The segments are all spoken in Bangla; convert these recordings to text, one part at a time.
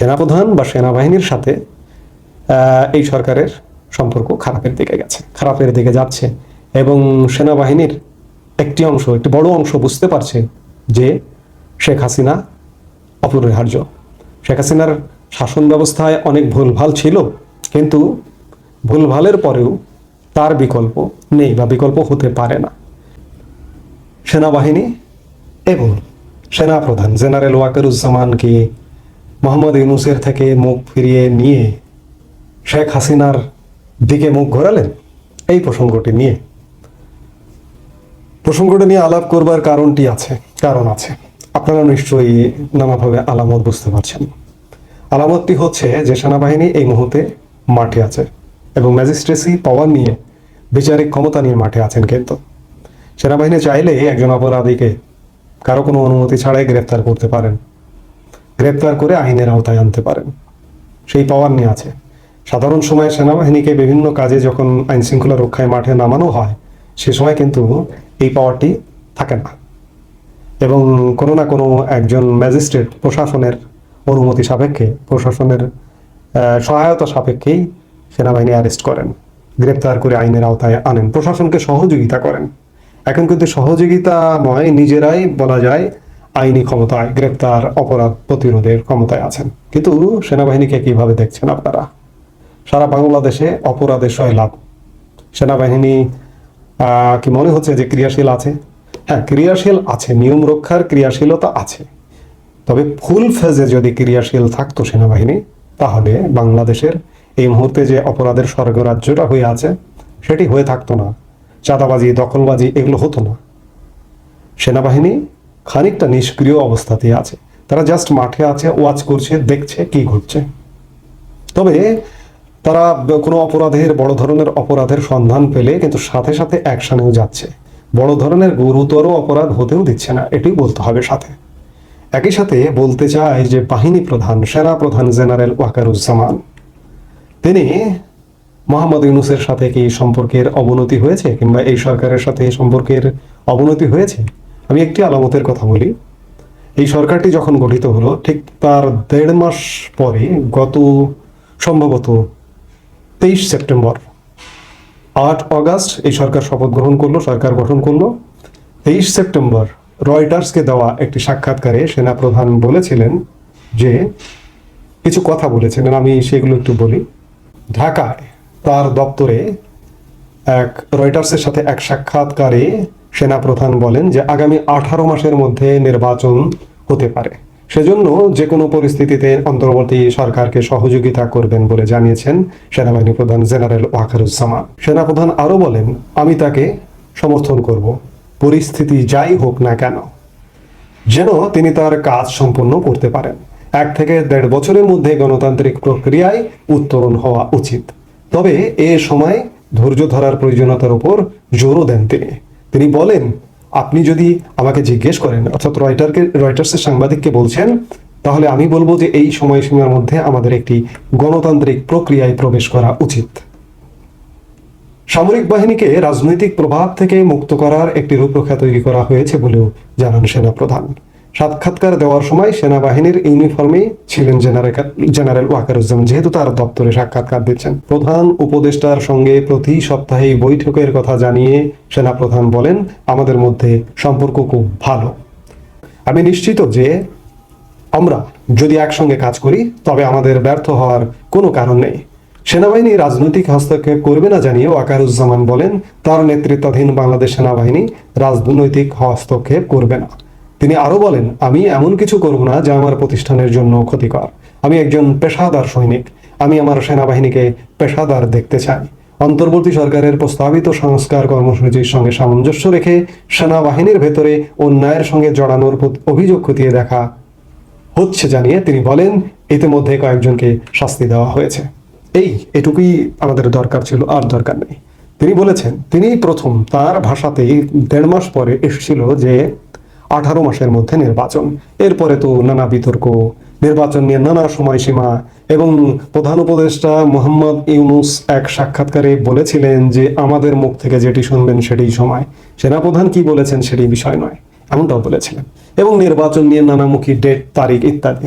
সেনাপ্রধান বা সেনাবাহিনীর সাথে এই সরকারের সম্পর্ক খারাপের দিকে গেছে, খারাপের দিকে যাচ্ছে এবং সেনাবাহিনীর একটি অংশ, একটি বড় অংশ বুঝতে পারছে যে শেখ হাসিনা অপরিহার্য। শেখ হাসিনার শাসন ব্যবস্থায় অনেক ভুলভাল ছিল, কিন্তু ভুলভালের পরেও তার বিকল্প নেই বা বিকল্প হতে পারে না। সেনাবাহিনী এবং সেনাপ্রধান জেনারেল ওয়াকারুজ্জামানকে মোহাম্মদ ইউনুসের থেকে মুখ ফিরিয়ে নিয়ে শেখ হাসিনার দিকে মুখ ঘোরালেন? এই প্রসঙ্গটি নিয়ে। প্রসঙ্গটি নিয়ে আলাপ করবার কারণটি আছে, কারণ আছে। আপনারা নিশ্চয়ই নানাভাবে আলামত বুঝতে পারছেন। আলামতটি হচ্ছে যে সেনাবাহিনী এই মুহূর্তে মাঠে আছে এবং ম্যাজিস্ট্রেসি পাওয়ার নিয়ে বিচারিক ক্ষমতা নিয়ে মাঠে আছেন কিন্তু। সেনাবাহিনী চাইলে একজন অপরাধীকে কারও কোনো অনুমতি ছাড়াই গ্রেপ্তার করতে পারেন। গ্রেপ্তার করে আইনের আওতায় আনতে পারেন। সেই পাওয়ার নিয়ে আছে। সাধারণ সময়ে সেনাবাহিনীকে বিভিন্ন কাজে যখন আইন শৃঙ্খলা রক্ষায় মাঠে নামানো হয়, সে সময় কিন্তু এই পাওয়ারটি থাকে না। এবং কোনো না কোনো একজন ম্যাজিস্ট্রেট প্রশাসনের অনুমতি সাপেক্ষে, প্রশাসনের সহায়তা সাপেক্ষেই সেনাবাহিনী অ্যারেস্ট করেন, গ্রেপ্তার করে আইনের আওতায় আনেন। প্রশাসনকে সহযোগিতা করেন। এখন কিন্তু সহযোগিতা নয়, নিজেরাই বলা যায় আইনি ক্ষমতায় গ্রেপ্তার অপরাধ প্রতিরোধের ক্ষমতায় আছেন। কিন্তু সেনাবাহিনীকে কীভাবে দেখছেন আপনারা? সারা বাংলাদেশে অপরাধের সয়লাভ সেনাবাহিনী কি মনে হচ্ছে যে ক্রিয়াশীল আছে? হ্যাঁ ক্রিয়াশীল আছে, নিয়ম রক্ষার ক্রিয়াশীলতা আছে। তবে ফুল ফেজে যদি ক্রিয়াশীল থাকতো সেনাবাহিনী, তাহলে বাংলাদেশের এই মুহূর্তে যে অপরাধের স্বর্গরাজ্যটা হয়ে আছে, সেটি হয়ে থাকতো না। চাঁদাবাজি, দখলবাজি, এগুলো হতো না। সেনাবাহিনী খানিকটা নিষ্ক্রিয় অবস্থাতেই আছে। তারা জাস্ট মাঠে আছে ওয়াচ করছে, দেখছে কি ঘটছে। তবে তারা কোনো অপরাধের, বড় ধরনের অপরাধের সন্ধান পেলে কিন্তু সাথে সাথে অ্যাকশনেও যাচ্ছে। বড় ধরনের গুরুতর অপরাধ হতেও দিচ্ছে না এটি বলতে হবে সাথে। একই সাথে বলতে চাই যে বাহিনী প্রধান, সেনা প্রধান জেনারেল ওয়াকারুজ্জামান, তিনি মোহাম্মদ ইউনুসের সাথে কি সম্পর্কের অবনতি হয়েছে কিংবা এই সরকারের সাথে সম্পর্কের অবনতি হয়েছে? আমি একটি আলামতের কথা বলি। এই সরকারটি যখন গঠিত হলো, ঠিক তার দেড় মাস পরে, গত সম্ভবত তেইশ সেপ্টেম্বর, আট অগাস্ট এই সরকার শপথ গ্রহণ করল, সরকার গঠন করল। তেইশ সেপ্টেম্বর রয়টার্সকে দেওয়া একটি সাক্ষাৎকারে সেনাপ্রধান বলেছিলেন যে, কিছু কথা বলেছিলেন, আমি সেগুলো একটু বলি। ঢাকায় তার দপ্তরে এক রয়টার্সের সাথে এক সাক্ষাৎকারে সেনাপ্রধান বলেন যে আগামী আঠারো মাসের মধ্যে নির্বাচন হতে পারে। সেজন্য যে কোনো পরিস্থিতিতে অন্তর্বর্তী সরকারকে সহযোগিতা করবেন বলে জানিয়েছেন সেনাবাহিনী প্রধান জেনারেল ওয়াকারুজ্জামান। সেনাপ্রধান আরও বলেন, আমি তাকে সমর্থন করব। পরিস্থিতি যাই হোক না কেন, যেন তিনি তার কাজ সম্পন্ন করতে পারেন। এক থেকে দেড় বছরের মধ্যে গণতান্ত্রিক প্রক্রিয়ায় উত্তরণ হওয়া উচিত। তবে এ সময় ধৈর্য ধরার প্রয়োজনীয়তার উপর জোরও দেন তিনি। তিনি বলেন, আপনি যদি আমাকে জিজ্ঞেস করেন, অর্থাৎ রয়টারকে, রয়টার্সের সাংবাদিককে বলছেন, তাহলে আমি বলব যে এই সময়সীমার মধ্যে আমাদের একটি গণতান্ত্রিক প্রক্রিয়ায় প্রবেশ করা উচিত। সামরিক বাহিনীকে রাজনৈতিক প্রভাব থেকে মুক্ত করার একটি রূপরেখা তৈরি করা হয়েছে বলেও জানান সেনাপ্রধান। সাক্ষাৎকার দেওয়ার সময় সেনাবাহিনীর ইউনিফর্মে ছিলেন জেনারেল ওয়াকারুজ্জামান, যেহেতু তার দপ্তরে সাক্ষাৎকার দিচ্ছেন। প্রধান উপদেষ্টার সঙ্গে প্রতি সপ্তাহে বৈঠকের কথা জানিয়ে সেনাপ্রধান বলেন, আমাদের মধ্যে সম্পর্ক খুব ভালো। আমি নিশ্চিত যে আমরা যদি একসঙ্গে কাজ করি, তবে আমাদের ব্যর্থ হওয়ার কোনো কারণ নেই। সেনাবাহিনী রাজনৈতিক হস্তক্ষেপ করবে না জানিয়ে ওয়াকারুজ্জামান বলেন, তার নেতৃত্বাধীন বাংলাদেশ সেনাবাহিনী রাজনৈতিক হস্তক্ষেপ করবে না। তিনি আরও বলেন, আমি এমন কিছু করব না যা আমার প্রতিষ্ঠানের জন্য ক্ষতিকর। আমি একজন পেশাদার সৈনিক। আমি আমার সেনাবাহিনীকে পেশাদার দেখতে চাই। অন্তর্বর্তী সরকারের প্রস্তাবিত সংস্কার কর্মসূচির সঙ্গে সামঞ্জস্য রেখে সেনাবাহিনীর ভেতরে অন্যায়ের সঙ্গে জড়ানোর অভিযোগ খতিয়ে দেখা হচ্ছে জানিয়ে তিনি বলেন, ইতিমধ্যে কয়েকজনকে শাস্তি দেওয়া হয়েছে। এই এটুকুই আমাদের দরকার ছিল, আর দরকার নেই। তিনি বলেছেন, তিনি প্রথম তার ভাষাতেই দেড় মাস পরে এসেছিল যে আঠারো মাসের মধ্যে নির্বাচন। এরপরে তো নানা বিতর্ক, নির্বাচন নিয়ে নানা সময়সীমা এবং প্রধান উপদেষ্টা মোহাম্মদ ইউনুস এক সাক্ষাৎকারে বলেছিলেন যে, আমাদের মুখ থেকে যেটি শুনবেন সেটি সময়। সেনাপ্রধান কি বলেছেন সেটি বিষয় নয়, এমনটাও বলেছিলেন। এবং নির্বাচন নিয়ে নানামুখী ডেট তারিখ ইত্যাদি।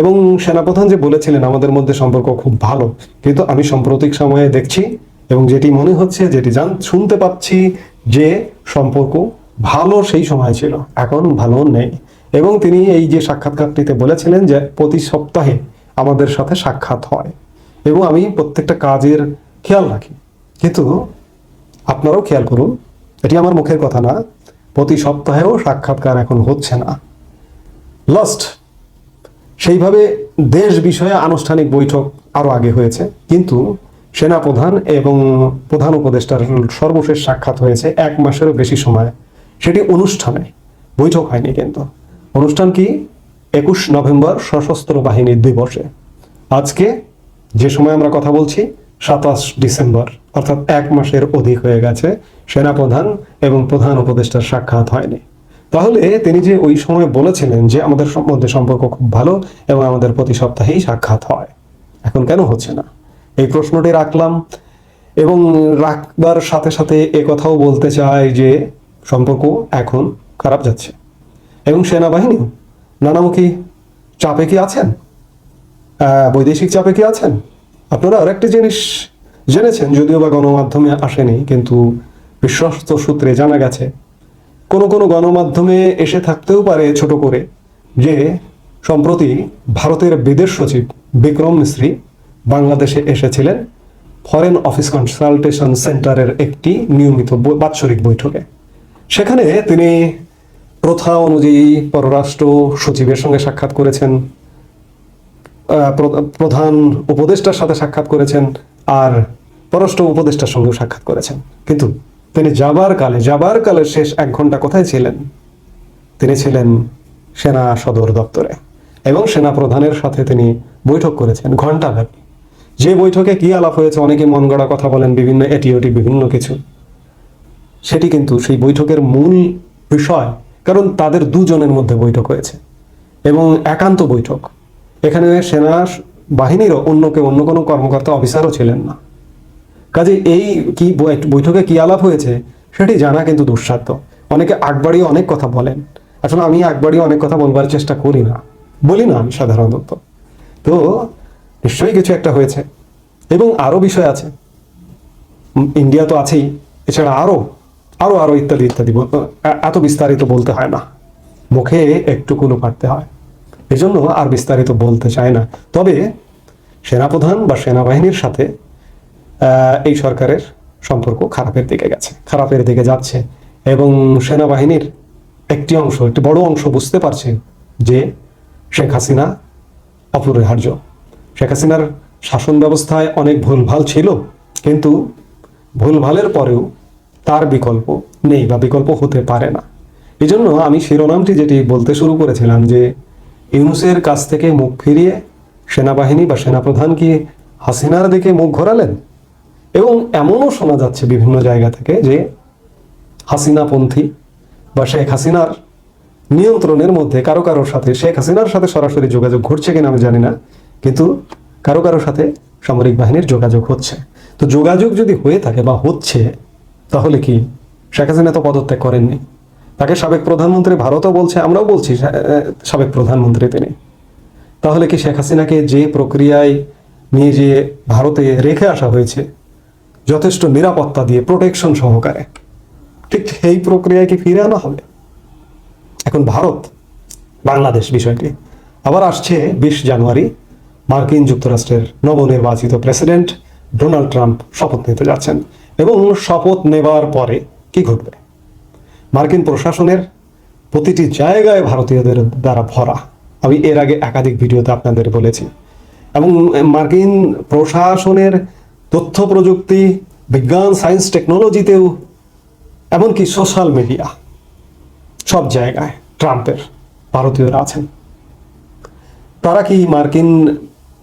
এবং সেনাপ্রধান যে বলেছিলেন, আমাদের মধ্যে সম্পর্ক খুব ভালো, কিন্তু আমি সাম্প্রতিক সময়ে দেখছি এবং যেটি মনে হচ্ছে, যেটি জান, শুনতে পাচ্ছি যে সম্পর্ক ভালো সেই সময় ছিল। এখন ভালো নেই। এবং তিনি এই যে সাক্ষাৎকারটিতে বলেছিলেন যে প্রতি সপ্তাহে আমাদের সাথে সাক্ষাৎ হয়। এবং আমি প্রত্যেকটা কাজের খেয়াল রাখি। কিন্তু আপনারাও খেয়াল করুন, এটি আমার মুখের কথা না, প্রতি সপ্তাহেও সাক্ষাৎকার এখন হচ্ছে না। লাস্ট সেইভাবে দেশ বিষয়ে আনুষ্ঠানিক বৈঠক আরও আগে হয়েছে। কিন্তু সেনাপ্রধান এবং প্রধান উপদেষ্টার সর্বশেষ সাক্ষাৎ হয়েছে এক মাসেরও বেশি সময়। সেটি অনুষ্ঠানে বৈঠক হয়নি কিন্তু। অনুষ্ঠান কি? একুশ নভেম্বর সশস্ত্র বাহিনীর দিবসে। আজকে যে সময় আমরা কথা বলছি, সাতাশ ডিসেম্বর, অর্থাৎ এক মাসের অধিক হয়ে গেছে, সেনাপ্রধান এবং প্রধান উপদেষ্টার সাক্ষাৎ হয়নি। তাহলে তিনি যে ওই সময় বলেছিলেন যে আমাদের মধ্যে সম্পর্ক খুব ভালো এবং আমাদের প্রতি সপ্তাহেই সাক্ষাৎ হয়, এখন কেন হচ্ছে না? এই প্রশ্নটি রাখলাম এবং রাখবার সাথে সাথে কথাও বলতে চাই যে সম্পর্ক এখন খারাপ যাচ্ছে। এবং সেনাবাহিনীও নানামুখী চাপে কি আছেন? বৈদেশিক চাপে কি আছেন? আপনারা আরেকটি জিনিস জেনেছেন, যদিও বা গণমাধ্যমে আসেনি, কিন্তু বিশ্বস্ত সূত্রে জানা গেছে, কোন কোন গণমাধ্যমে এসে থাকতেও পারে ছোট করে যে, সম্প্রতি ভারতের বিদেশ সচিব বিক্রম মিশ্রি বাংলাদেশে এসেছিলেন ফরেন অফিস কনসালটেশন সেন্টারের একটি নিয়মিত বাৎসরিক বৈঠকে। সেখানে তিনি প্রথা অনুযায়ী পররাষ্ট্র সচিবের সঙ্গে সাক্ষাৎ করেছেন প্রধান উপদেষ্টার সাথে সাক্ষাৎ করেছেন আর পররাষ্ট্র উপদেষ্টার সঙ্গেও সাক্ষাৎ করেছেন। কিন্তু তিনি যাবার কালে যাবার কালে শেষ এক ঘণ্টা কোথায় ছিলেন? তিনি ছিলেন সেনা সদর দপ্তরে এবং সেনা প্রধানের সাথে তিনি বৈঠক করেছেন ঘণ্টা ব্যাপী যে বৈঠকে কি আলাপ হয়েছে, অনেকে মন গড়া কথা বলেন, বিভিন্ন এটি ওটি বিভিন্ন কিছু। সেটি কিন্তু সেই বৈঠকের মূল বিষয়, কারণ তাদের দুজনের মধ্যে বৈঠক হয়েছে। এবং একান্ত বৈঠক। এখানে সেনা বাহিনীরও অন্য কেউ, অন্য কোনো কর্মকর্তা, অফিসারও ছিলেন না। কাজে এই কি বৈঠকে কি আলাপ হয়েছে, সেটি জানা কিন্তু দুঃসাধ্য। অনেকে আকবাড়িয়ে অনেক কথা বলেন। আসলে আমি আকবাড়িয়ে অনেক কথা বলবার চেষ্টা করি না। বলি না আমি সাধারণত। তো নিশ্চয়ই কিছু একটা হয়েছে। এবং আরও বিষয় আছে। ইন্ডিয়া তো আছেই। এছাড়া আরও আরও আরও ইত্যাদি ইত্যাদি এত বিস্তারিত বলতে হয় না। মুখে একটুকুনো পারতে হয়। এই জন্য আর বিস্তারিত বলতে চায় না। তবে সেনাপ্রধান বা সেনাবাহিনীর সাথে এই সরকারের সম্পর্ক খারাপের দিকে গেছে, খারাপের দিকে যাচ্ছে। এবং সেনাবাহিনীর একটি অংশ, একটি বড় অংশ বুঝতে পারছে যে শেখ হাসিনা অপরিহার্য। শেখ হাসিনার শাসন ব্যবস্থায় অনেক ভুলভাল ছিল, কিন্তু ভুলভালের পরেও তার বিকল্প নেই বা বিকল্প হতে পারে না। এই জন্য আমি শিরোনামটি যেটি বলতে শুরু করেছিলাম যে, ইউনুসের কাছ থেকে মুখ ফিরিয়ে সেনাবাহিনী বা সেনাপ্রধান কি হাসিনার দিকে মুখ ঘোরালেন? এবং এমনও শোনা যাচ্ছে বিভিন্ন জায়গা থেকে যে, হাসিনাপন্থী বা শেখ হাসিনার নিয়ন্ত্রণের মধ্যে কারও কারোর সাথে, শেখ হাসিনার সাথে সরাসরি যোগাযোগ ঘটছে কিনা আমি জানি না, কিন্তু কারও কারোর সাথে সামরিক বাহিনীর যোগাযোগ হচ্ছে। তো যোগাযোগ যদি হয়ে থাকে বা হচ্ছে তাহলে কি? শেখ হাসিনা তো পদত্যাগ করেননি। তাকে সাবেক প্রধানমন্ত্রী ভারতও বলছে, আমরাও বলছি সাবেক প্রধানমন্ত্রী তিনি। তাহলে কি শেখ হাসিনাকে যে প্রক্রিয়ায় নিয়ে যে ভারতে রেখে আসা হয়েছে, যথেষ্ট নিরাপত্তা দিয়ে প্রোটেকশন সহকারে, ঠিক সেই প্রক্রিয়ায় কি ফিরে আনা হবে? এখন ভারত, বাংলাদেশ বিষয়টি আবার আসছে বিশ জানুয়ারি, মার্কিন যুক্তরাষ্ট্রের নবনির্বাচিত প্রেসিডেন্ট ডোনাল্ড ট্রাম্প শপথ নিতে যাচ্ছেন। এবং শপথ নেবার পরে কি ঘটবে? মার্কিন প্রশাসনের প্রতিটি জায়গায় ভারতীয়দের দ্বারা ভরা। আমি এর আগে একাধিক ভিডিওতে আপনাদের বলেছি। এবং মার্কিন প্রশাসনের তথ্য প্রযুক্তি, বিজ্ঞান, সায়েন্স, টেকনোলজিতেও, এমনকি সোশ্যাল মিডিয়া, সব জায়গায় ট্রাম্পের ভারতীয়রা আছেন। তারা কি মার্কিন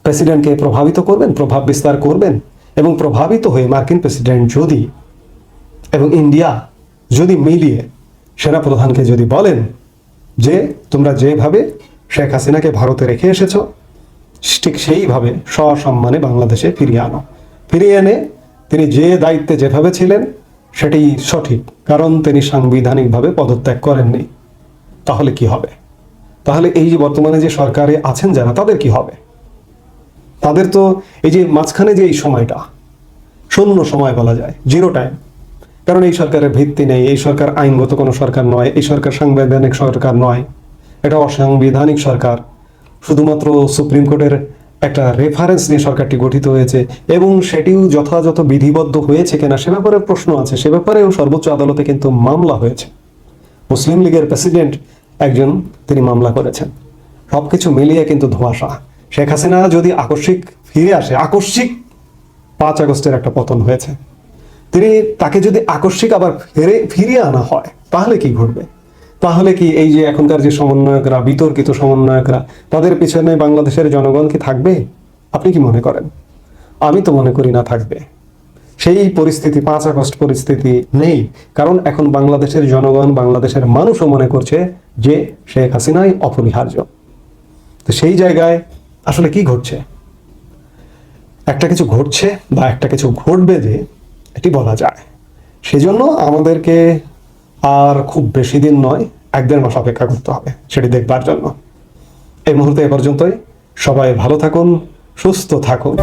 প্রেসিডেন্টকে প্রভাবিত করবেন, প্রভাব বিস্তার করবেন? এবং প্রভাবিত হয়ে মার্কিন প্রেসিডেন্ট যদি এবং ইন্ডিয়া যদি মিলিয়ে সেনাপ্রধানকে যদি বলেন যে, তোমরা যেভাবে শেখ হাসিনাকে ভারতে রেখে এসেছ, ঠিক সেইভাবে সসম্মানে বাংলাদেশে ফিরিয়ে আনো। ফিরিয়ে এনে তিনি যে দায়িত্বে যেভাবে ছিলেন সেটি সঠিক, কারণ তিনি সাংবিধানিকভাবে পদত্যাগ করেননি। তাহলে কি হবে? তাহলে এই যে বর্তমানে যে সরকারে আছেন যারা, তাদের কি হবে? তাদের তো এই যে মাঝখানে যে এই সময়টা, শূন্য সময় বলা যায় জিরো টাইম কারণ এই সরকারের ভিত্তি নেই, এই সরকার আইনগত কোনো সরকার নয়, এই সরকার সাংবিধানিক সরকার নয়। এটা অসাংবিধানিক সরকার। শুধুমাত্র সুপ্রিম কোর্টের একটা রেফারেন্স নিয়ে সরকারটি গঠিত হয়েছে এবং সেটিও যথাযথ বিধিবদ্ধ হয়েছে কিনা সে ব্যাপারে প্রশ্ন আছে, সে ব্যাপারেও সর্বোচ্চ আদালতে কিন্তু মামলা হয়েছে। মুসলিম লীগের প্রেসিডেন্ট একজন তিনি মামলা করেছেন। সবকিছু মিলিয়ে কিন্তু ধোঁয়াশা। শেখ হাসিনা যদি আকস্মিক ফিরে আসে, আকস্মিক পাঁচ আগস্টের একটা পতন হয়েছে, তিনি তাকে যদি আকস্মিক আবার ফিরে, ফিরিয়ে আনা হয়, তাহলে কি ঘটবে? তাহলে কি এই যে এখনকার যে সমন্বয়করা, বিতর্কিত সমন্বয়করা, তাদের পিছনে বাংলাদেশের জনগণ কি থাকবে? আপনি কি মনে করেন? আমি তো মনে করি না থাকবে। সেই পরিস্থিতি, পাঁচ আগস্ট পরিস্থিতি নেই। কারণ এখন বাংলাদেশের জনগণ, বাংলাদেশের মানুষও মনে করছে যে শেখ হাসিনাই অপরিহার্য। তো সেই জায়গায় আসলে কি ঘটছে? একটা কিছু ঘটছে বা একটা কিছু ঘটবে যে এটি বলা যায়। সেজন্য আমাদেরকে আর খুব বেশি দিন নয়, এক দেড় মাস অপেক্ষা করতে হবে সেটি দেখবার জন্য। এই মুহূর্তে এ পর্যন্তই। সবাই ভালো থাকুন, সুস্থ থাকুন।